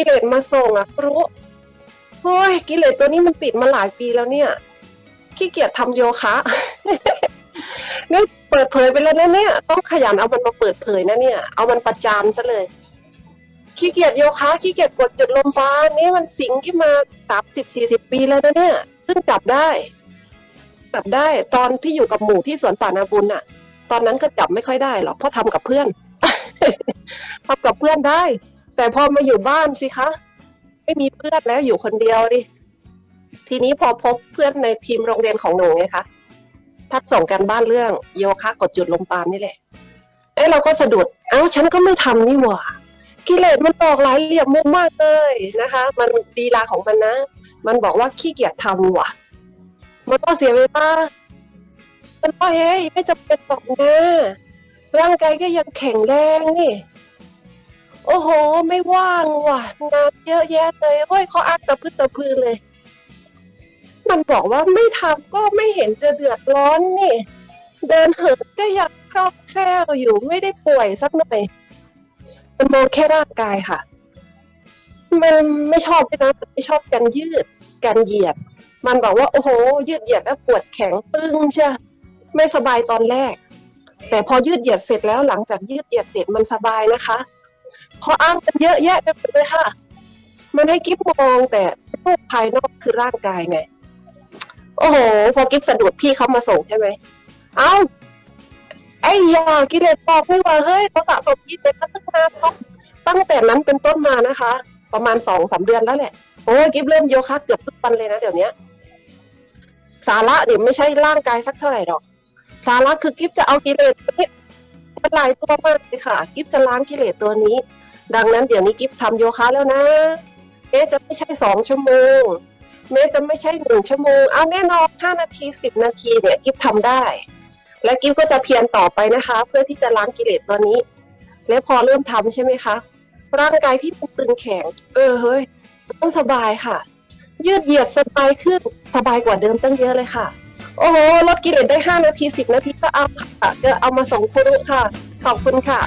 กิเลสมาส่งอะรู้โอ้ยกิเลสตัวนี้มันติดมาหลายปีแล้วเนี่ยขี้เกียจทำโยคะนี่เปิดเผยไปแล้วนะเนี่ย ต้องขยันเอามันมาเปิดเผยนะเนี่ย เอามันประจานซะเลยขี้เกียจโยคะขี้เกียจกดจุดลมปรานี่มันสิงที่มาสามสิบสี่สิบปีแล้วนะเนี่ยเพิ่งจับได้ จับได้ตอนที่อยู่กับหมู่ที่สวนป่านาบุญน่ะตอนนั้นก็จับไม่ค่อยได้หรอกเพราะทำกับเพื่อนทำกับเพื่อนได้ แต่พอมาอยู่บ้านสิคะ ไม่มีเพื่อนแล้วอยู่คนเดียวดิ ทีนี้พอพบเพื่อนในทีมโรงเรียนของหนูไงคะทักส่งกันบ้านเรื่องโยคะกดจุดลมปาณนี่แหละ เอ้เราก็สะดุด เอ้าฉันก็ไม่ทำนี่หว่ากิเลสมันตอกหลายเหลี่ยมมุมมากเลยนะคะ มันดีลาของมันนะ มันบอกว่าขี้เกียจทำว่ะ มันก็เสียเวลามันก็เฮ้ยไม่จำเป็นหรอกนะร่างกายก็ยังแข็งแรงนี่ โอ้โห ไม่ว่างว่ะงานเยอะแยะเลยเฮ้ยเขาอักตะพืดตะพือเลย มันบอกว่าไม่ทำก็ไม่เห็นจะเดือดร้อนนี่ เดินเหินก็ยังคล่องแคล่วอยู่ไม่ได้ป่วยสักหน่อยมันมองแค่ร่างกายค่ะ มันไม่ชอบด้วยนะมันไม่ชอบการยืดการเหยียด มันบอกว่า โอ้โห ยืดเหยียดแล้วปวดแข็งตึงใช่ไม่สบายตอนแรก แต่พอยืดเหยียดเสร็จแล้วหลังจากยืดเหยียดเสร็จมันสบายนะคะ ขาอ้างกันเยอะแยะไปหมดเลยค่ะ มันให้กิฟมองแต่รูปภายนอกคือร่างกายไง โอ้โห พอกิฟสะดุดพี่เขามาส่งใช่ไหม เอ้า ไอ้ยากิเลสบอกไม่ว่าเฮ้ยเขาสะสมกิเลสมาตั้งนานแล้วตั้งแต่นั้นเป็นต้นมานะคะ ประมาณสองสามเดือนแล้วแหละ โอ้ยกิฟเริ่มโยคะเกือบทุกวันเลยนะเดี๋ยวนี้สาระเนี่ยวไม่ใช่ร่างกายสักเท่าไหร่หรอก สาระคือกิฟจะเอากิเลสนี้มันหลายตัวมากเลยค่ะ กิฟจะล้างกิเลสตัวนี้ ดังนั้นเดี๋ยวนี้กิฟทำโยคะแล้วนะแม้จะไม่ใช่สองชั่วโมงแม้จะไม่ใช่หนึ่งชั่วโมงเอาแน่นอนห้านาทีสิบนาทีเนี่ยกิฟทำได้ และกิฟก็จะเพียรต่อไปนะคะ เพื่อที่จะล้างกิเลสตัวนี้ และพอเริ่มทำใช่ไหมคะ ร่างกายที่มันตึงแข็ง เออเฮ้ยต้องสบายค่ะ ยืดเหยียดสบายขึ้นสบายกว่าเดิมตั้งเยอะเลยค่ะ โอ้โหลดกิเลสได้ห้านาทีสิบนาทีก็เอาค่ะก็เอามาส่งครูค่ะ ขอบคุณค่ะ